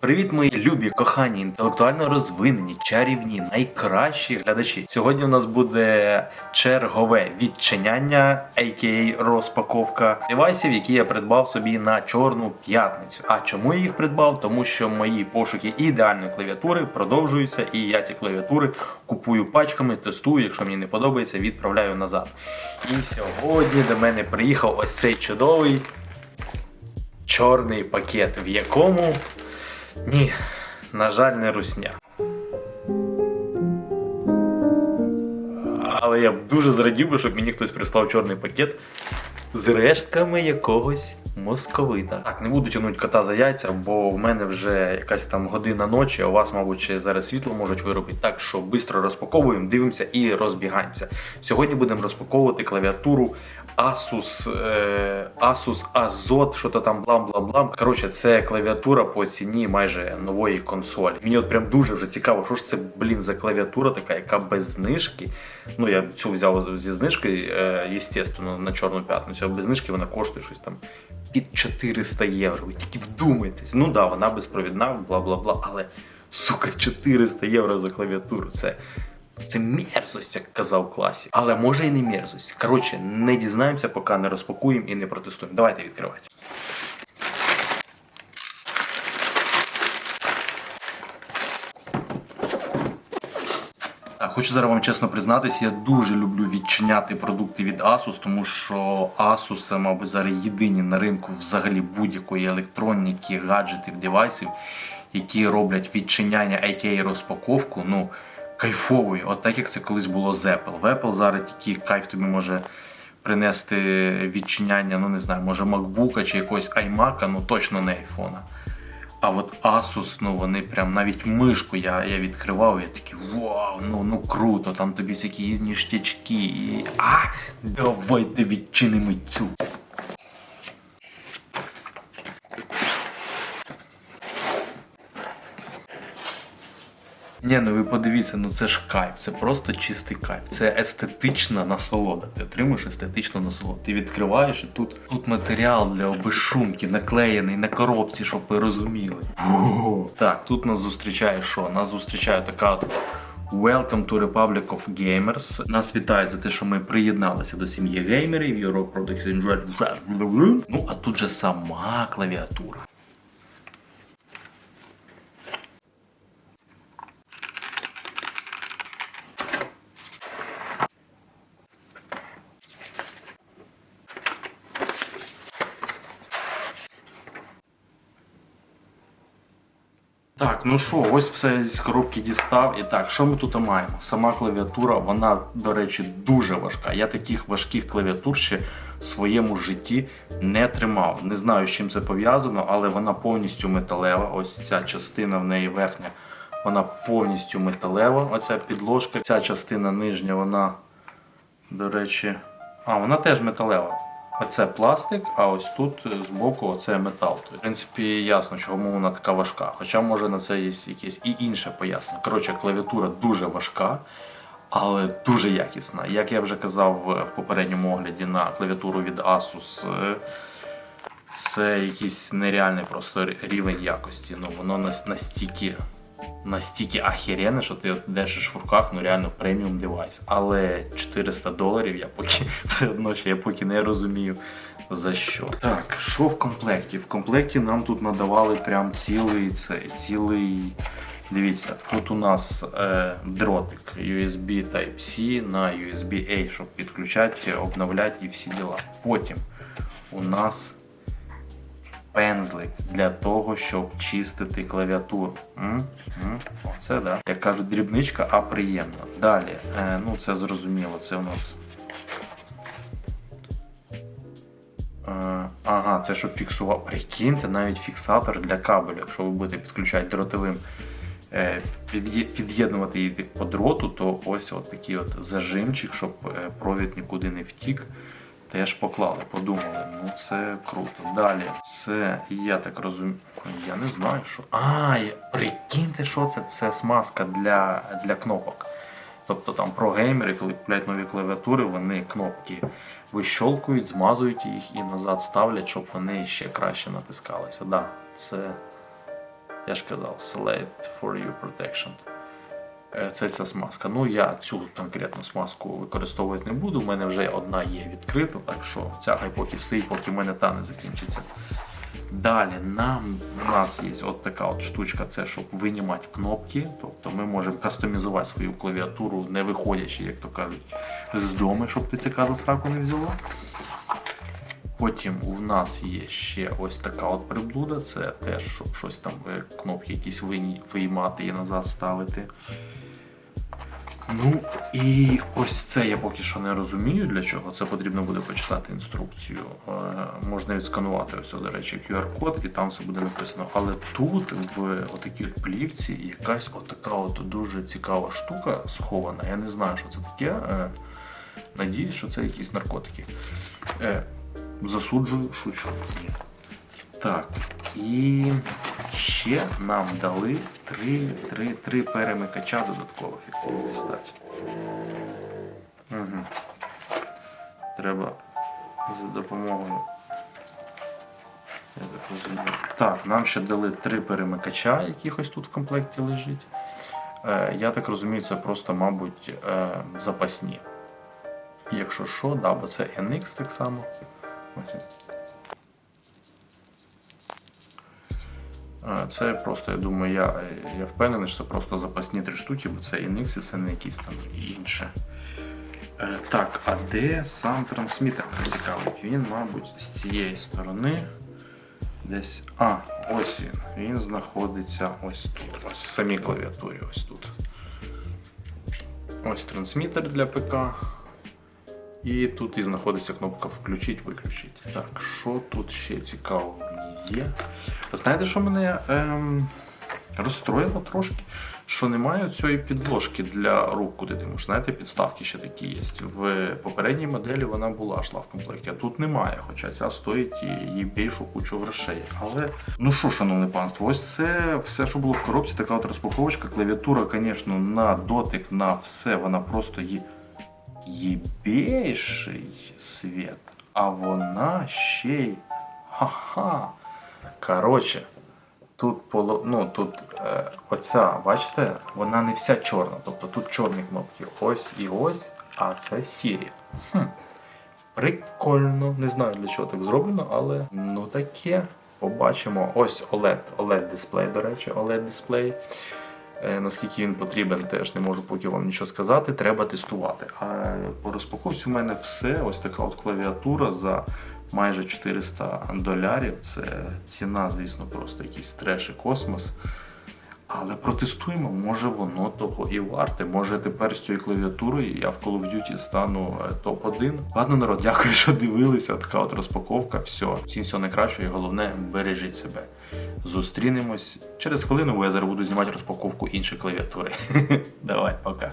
Привіт, мої любі, кохані, інтелектуально розвинені, чарівні, найкращі глядачі. Сьогодні у нас буде чергове відчиняння, а.к.а. розпаковка девайсів, які я придбав собі на чорну п'ятницю. А чому я їх придбав? Тому що мої пошуки ідеальної клавіатури продовжуються, і я ці клавіатури купую пачками, тестую. Якщо мені не подобається, відправляю назад. І сьогодні до мене приїхав ось цей чудовий чорний пакет, в якому ні, на жаль, не русня. Але я б дуже зрадів би, щоб мені хтось прислав чорний пакет з рештками якогось московита. Так, не буду тягнути кота за яйця, бо в мене вже якась там година ночі, а у вас, мабуть, ще зараз світло можуть виробити. Так що швидко розпаковуємо, дивимося і розбігаємося. Сьогодні будемо розпаковувати клавіатуру Asus, е, Asus Azot, що то там блам-блам-блам. Коротше, це клавіатура по ціні майже нової консолі. Мені от прям дуже вже цікаво, що ж це, блін, за клавіатура така, яка без знижки. Ну, я цю взяв зі знижкою, е, естественно, на Чорну п'ятницю, а без знижки вона коштує щось там під 400 євро. Ви тільки вдумайтесь. Ну да, вона безпровідна, бла-бла-бла, але сука, 400 євро за клавіатуру. Це. Це мерзость, як казав класі. Але може і не мерзость. Коротше, не дізнаємося, поки не розпакуємо і не протестуємо. Давайте відкривати. Хочу зараз вам чесно признатися, я дуже люблю відчиняти продукти від Asus, тому що Asus це, мабуть, зараз єдині на ринку взагалі будь-якої електроніки, гаджетів, девайсів, які роблять відчиняння, а.к.а. розпаковку. Ну, кайфовою, от так як це колись було з Apple. В Apple зараз тільки кайф тобі може принести відчиняння, ну не знаю, може MacBook чи якогось iMac, ну точно не iPhone. А от Asus, ну вони прям навіть мишку я я відкривав, я такий вау, ну ну круто, там тобі всякі ніштячки. І... А, давайте відчинимо цю. Ні, ну ви подивіться, ну це ж кайф, це просто чистий кайф. Це естетична насолода. Ти отримуєш естетичну насолоду. Ти відкриваєш і тут тут матеріал для обезшумки наклеєний на коробці, щоб ви розуміли. О, так, тут нас зустрічає що? Нас зустрічає така от. Welcome to Republic of Gamers. Нас вітають за те, що ми приєдналися до сім'ї геймерів. Euro Products Enjoy. Ну, а тут же сама клавіатура. Так, ну що, ось все з коробки дістав. І так, що ми тут маємо? Сама клавіатура, вона, до речі, дуже важка. Я таких важких клавіатур ще в своєму житті не тримав. Не знаю, з чим це пов'язано, але вона повністю металева. Ось ця частина в неї верхня, вона повністю металева. Оця підложка. Ця частина нижня, вона, до речі, а, вона теж металева. Оце пластик, а ось тут збоку оце метал. Тобто, В принципі, ясно, чому вона така важка. Хоча може на це є якесь і інше пояснення. Коротше, клавіатура дуже важка, але дуже якісна. Як я вже казав в попередньому огляді на клавіатуру від Asus, е, це якийсь нереальний просто рівень якості. Ну воно настільки. Настільки ахіренне, що ти держиш в руках ну реально преміум девайс. Але 400 доларів я поки все одно ще я поки не розумію за що. Так, що в комплекті? В комплекті нам тут надавали прям цілий цей цілий. Дивіться, тут у нас е, дротик USB Type-C на USB-A, щоб підключати, обновляти і всі діла. Потім у нас пензлик для того, щоб чистити клавіатуру. М? Оце да. Як кажуть, дрібничка, а приємно. Далі, е, ну це зрозуміло, це у нас. Е, ага, це щоб фіксувати. Прикиньте, навіть фіксатор для кабелю, якщо ви будете підключати дротовим, е, під'єднувати її по дроту, то ось от такий от зажимчик, щоб провід нікуди не втік. Теж поклали, подумали, ну це круто. Далі, це, я так розумію, я не знаю, що. А, прикиньте, що це? Це смазка для для кнопок. Тобто там прогеймери, коли купляють нові клавіатури, вони кнопки вищолкують, змазують їх і назад ставлять, щоб вони ще краще натискалися. Да, це Я ж казав, Select for your protection. Е, Це ця смазка. Ну, я цю конкретну смазку використовувати не буду. У мене вже одна є відкрита, так що ця хай стоїть, поки в мене та не закінчиться. Далі нам у нас є от така от штучка, це щоб винімати кнопки. Тобто ми можемо кастомізувати свою клавіатуру, не виходячи, як то кажуть, з дому, щоб ТЦК за сраку не взяло. Потім у нас є ще ось така от приблуда, це теж, щоб щось там е, кнопки якісь виймати і назад ставити. Ну і ось це я поки що не розумію для чого. Це потрібно буде почитати інструкцію. Е, можна відсканувати ось, до речі, QR-код, і там все буде написано. Але тут, в отакій от плівці, якась отака от дуже цікава штука схована. Я не знаю, що це таке. Е, надіюсь, що це якісь наркотики. Е, засуджую, шучу. Так, і ще нам дали три, три, три перемикача додаткових, як це дістати. Угу. Треба за допомогою. Я так розумію. Так, нам ще дали три перемикача, якихось тут в комплекті лежить. Е, я так розумію, це просто, мабуть, е, запасні. Якщо що, да, бо це NX так само. Це просто, я думаю, я, я впевнений, що це просто запасні три штуки, бо це NX і це не якісь там інше. Е, Так, а де сам трансмітер цікавить? Він, мабуть, з цієї сторони. Десь. А, ось він. Він знаходиться ось тут. Ось в самій клавіатурі, ось тут. Ось трансмітер для ПК. І тут і знаходиться кнопка включить, виключить. Так, що тут ще цікавого є? Знаєте, що мене ем, розстроїло трошки? Що немає цієї підложки для рук, куди ти можеш. Знаєте, підставки ще такі є. В попередній моделі вона була йшла в комплекті, а тут немає. Хоча ця стоїть їй більшу кучу грошей. Але ну що, шановне панство, ось це все, що було в коробці, така от розпаковочка. Клавіатура, звісно, на дотик, на все, вона просто є єбейший світ, а вона ще й ха-ха. Коротше, тут поло... ну, тут е, оця, бачите, вона не вся чорна. Тобто тут чорні кнопки ось і ось, а це сірі. Хм. Прикольно. Не знаю для чого так зроблено, але ну таке. Побачимо. Ось OLED, OLED дисплей, до речі, OLED дисплей. Е, Наскільки він потрібен, теж не можу поки вам нічого сказати. Треба тестувати. А по розпаковці у мене все. Ось така от клавіатура за майже 400 долярів. Це ціна, звісно, просто якийсь треш і космос. Але протестуємо, може воно того і варте. Може тепер з цією клавіатурою я в Call of Duty стану е, топ-1. Ладно, народ, дякую, що дивилися. Така от розпаковка. Все. Всім всього найкращого і головне, бережіть себе. Зустрінемось через хвилину, бо я зараз буду знімати розпаковку іншої клавіатури. Давай, пока.